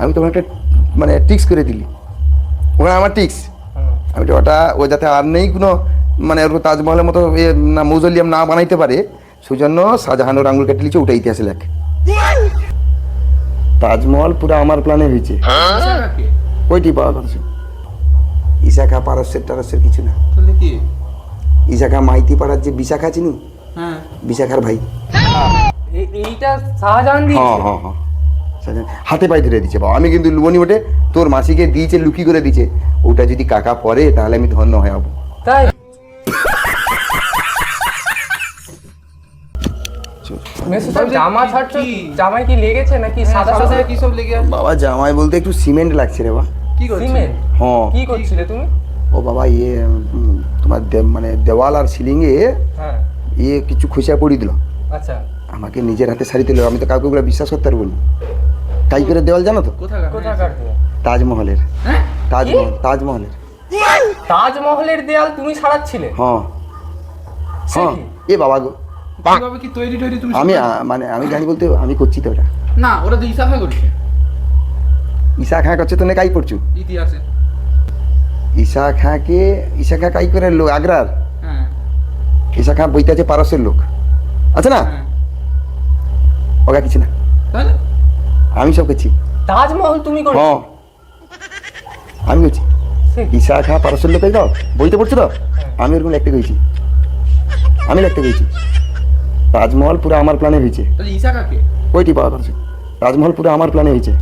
আমি তখন একটা মানে টিক্স করে দিলি। ওরা আমার টিক্স আমি তো ওটা ও যাতে আর নেই কোনো মানে ওর তাজমহলের মতো এ না মৌজলিয়াম না বানাইতে পারে সেই জন্য শাহজাহান ওর আঙুল কেটে লিখছে ওটা ইতিহাসে লেখ তাজমহল পুরো আমার প্ল্যানে হয়েছে। ওইটি পাওয়া কথা ইশাখা পারস্যের টারস্যের কিছু না। ইশাখা মাইতি পাড়ার যে বিশাখা চিনি? হ্যাঁ। বিশাখার ভাই। এইটা শাহজাহান হ্যাঁ দিয়েছে হ্যাঁ হ্যাঁ। হাতে পায়ে ধরে দিচ্ছে বাবা আমি কিন্তু লুবনি ওটে তোর মাসিকে দিয়েছে লুকি করে দিয়েছে। ওটা যদি কাকা পরে তাহলে আমি ধন্য হয়ে যাব। তাই? মেসু স্যার জামা ছাড়ছো কি? জামাই কি লেগেছে নাকি সাদা সাদা সাদা সাদা কি সব লেগে বাবা জামাই বলতে একটু সিমেন্ট লাগছে রে বা কি করছিস হ্যাঁ। কি করছিলে তুমি? ও বাবা ইয়ে তোমার দে- মানে দেওয়াল আর সিলিংয়ে হ্যাঁ। ইয়ে কিছু খুশিয়া পড়ি দিল। আচ্ছা। আমাকে নিজের হাতে সারি দিল। আমি তো কাউকে ওগুলো বিশ্বাস করতে পারব না। করে দেওয়াল জানো তো? তাজমহলের। হ্যাঁ? তাজমহল তাজমহলের। তাজমহলের দেয়াল তুমি সারাচ্ছিলে? হ্যাঁ। হ্যাঁ। এ বাবা গো। কি তৈরি টৈরি তুমি আমি মানে আমি জানি বলতে আমি করছি তো ওটা। না ওরা তো ইশাকা করছে। ঈশা খাঁ করছে তো না কাই করছু? ইতিহাসে। ঈশা খাঁকে ঈশা খাঁ কাই করে লোক? আগ্রার? হ্যাঁ। ঈশা খাঁ বইতে আছে পারসের লোক। আছে না? হ্যাঁ। ওগা কিছু না। তাহলে আমি সব করছি তাজমহল তুমি করো হ্যাঁ। আমি করছি? ঈশা খাঁ পারসের লোক যাও বইতে পড়ছো তো? আমি ওরকম লিখতে গেছি আমি লিখতে গেছি তাজমহল পুরো আমার প্ল্যানে হয়েছে। ওইটি পাওয়া করছে তাজমহল পুরো আমার প্ল্যানে হয়েছে।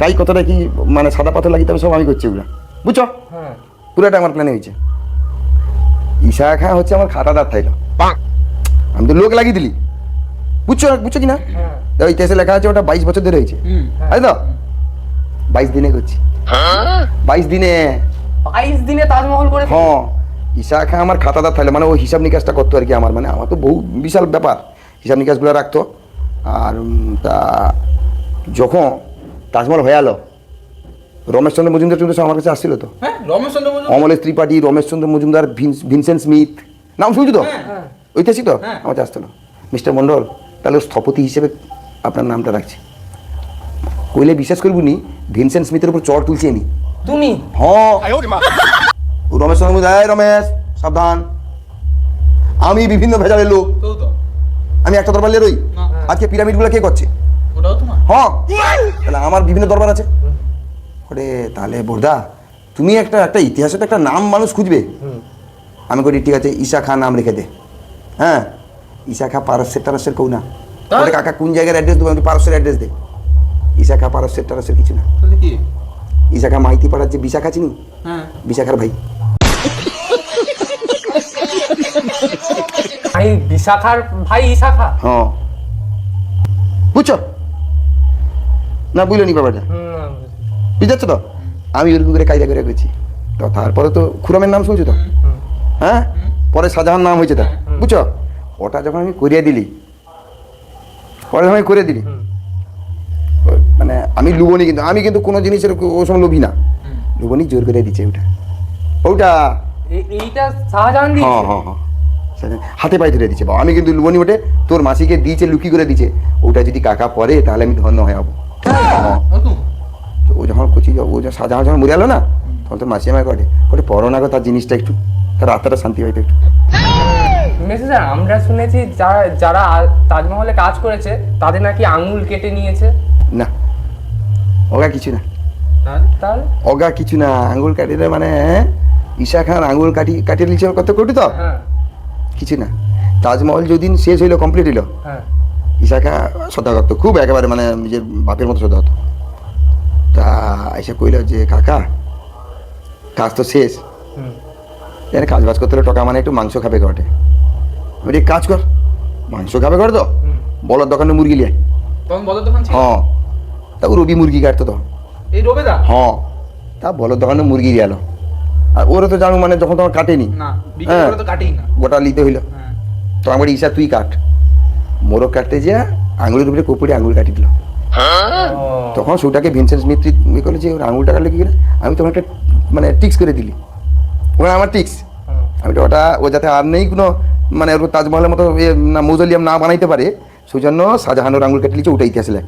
কাই কতটা কি মানে সাদা পাথর লাগিতে হবে সব আমি করছি ওগুলো। বুঝছ? হ্যাঁ। পুরোটা আমার প্ল্যানে হয়েছে। ঈশা খাঁ হচ্ছে আমার খাতাদার থাইলো। আমি তো লোক লাগিয়ে দিলি। বুঝছ বুঝছ কি না হ্যাঁ তো লেখা আছে ওটা বাইশ বছর ধরে হয়েছে। তাই তো? বাইশ দিনে করছি বাইশ দিনে। বাইশ দিনে তাজমহল করে হ্যাঁ। ঈশা খাঁ আমার খাতাদার থাইলো মানে ও হিসাব নিকাশটা করতো আর কি আমার মানে আমার তো বহু বিশাল ব্যাপার। হিসাব নিকাশগুলো রাখতো। আর তা যখন তাজমহল হয়ে গেলো রমেশচন্দ্র মজুমদার কিন্তু সব আমার কাছে আসছিল তো। হ্যাঁ চন্দ্র? অমলেশ ত্রিপাঠী রমেশচন্দ্র মজুমদার ভিন- ভিনসেন্ট স্মিথ। নাম শুনছো তো? হ্যাঁ। ঐতিহাসিক তো? হ্যাঁ। আমার কাছে আসতো না মিস্টার মন্ডল তাহলে স্থপতি হিসেবে আপনার নামটা রাখছি। কইলে বিশ্বাস করবি নি ভিনসেন্ট স্মিথের উপর চড় তুলছি আমি। তুমি? হ্যাঁ। রমেশ মজুমদার "এই রমেশ সাবধান। আমি বিভিন্ন ভেজালের লোক। আমি একটা দরবার রই। না। আজকে পিরামিডগুলো কে করছে? হ্যাঁ। তাহলে আমার বিভিন্ন দরবার আছে। ওরে তাহলে বোরদা তুমি একটা একটা ইতিহাসে তো একটা নাম মানুষ খুঁজবে। আমি করি ঠিক আছে ঈশা খাঁ নাম রেখে দে। হ্যাঁ? ঈশা খাঁ পারস্যের টারস্যের কৌ না ওরে কাকা কোন জায়গার অ্যাড্রেস দেবো? আমি পারস্যের অ্যাড্রেস দে ঈশা খাঁ পারস্যের টারস্যের কিছু না। তাহলে কি? ঈশা মাইতি পাড়ার যে বিশাখা চিনি? হ্যাঁ। বিশাখার ভাই। ভাই বিশাখার ভাই ইশাখা? হ্যাঁ। বুঝছ? না বুঝলো নি ব্যাপারটা? হুম, বুঝতে পারছ তো? আমি ওরকম করে কায়দা করে গেছি তো তারপরে তো খুরামের নাম শুনছো তো? হ্যাঁ? পরে শাহজাহান নাম হয়েছে তার। বুঝছ? ওটা যখন আমি করিয়ে দিলি আমি করে দিলি মানে আমি লুবনি কিন্তু আমি কিন্তু কোনো জিনিসের ও সময় লোভি না। লুবনি জোর করে দিচ্ছে ওটা। ওটা। এইটা শাহজাহান হ্যাঁ হ্যাঁ হ্যাঁ। হাতে পায়ে ধরে দিচ্ছে। বাবা আমি কিন্তু লুবনি ওটে তোর মাসিকে দিয়েছে লুকি করে দিচ্ছে ওটা যদি কাকা পরে তাহলে আমি ধন্য হয়ে যাব। হ্যাঁ। ও তো তো ও যখন কুচি ও যখন শাহজাহান যখন মরে গেলো না তখন তো মাসি আমায় করে ওটা পরো না গো তার জিনিসটা একটু তার আত্মাটা শান্তি পাইতো একটু। মেসে স্যার? আমরা শুনেছি যারা যারা তাজমহলে কাজ করেছে তাদের নাকি আঙুল কেটে নিয়েছে। না। ওগা কিছু না। তাহলে? অগা কিছু না। আঙ্গুল কাটিলে মানে ঈশা খান আঙ্গুল কাটি কাটিয়ে নিচ্ছে কত কোটি তো? হ্যাঁ। কিছু না। তাজমহল যেদিন শেষ হইল কমপ্লিট হইল হ্যাঁ। ঈশা খা শ্রদ্ধা করতো। খুব একেবারে মানে নিজের বাপের মতো শ্রদ্ধা হতো তা এসে কইল যে কাকা কাজ তো শেষ। কাজ বাজ করতে হলে টাকা মানে একটু মাংস খাবে ঘটে। আমি কাজ কর। মাংস খাবে ঘরে তো। বলার দোকানে মুরগি লিয়ে। তখন দোকান হ্যাঁ। তা রবি মুরগি কাটতো তো এই রবেদা? হ্যাঁ। তা বলো দোকানে মুরগি এলো। আর ওরা তো জানো মানে যখন তোমার কাটেনি। হ্যাঁ। করে গোটা নিতে হইল। হ্যাঁ। তো আমার ঈশা তুই কাট। মোরও কাটতে যে আঙুলের উপরে কুপুরে আঙুল কাটি দিল। ও, তখন সেটাকে ভিনসেন্ট স্মিথ ইয়ে করে যে ওর আঙুলটা কাটলে কি করে? আমি তখন একটা মানে টিক্স করে দিলি। ওরা আমার টিক্স। আমি ওটা ও যাতে আর নেই কোনো মানে তাজমহলের মতো না, মৌজলিয়াম না বানাইতে পারে, সেই জন্য শাহজাহানুর আঙুল কেটে লিখছে ওটা ইতিহাস লেখ।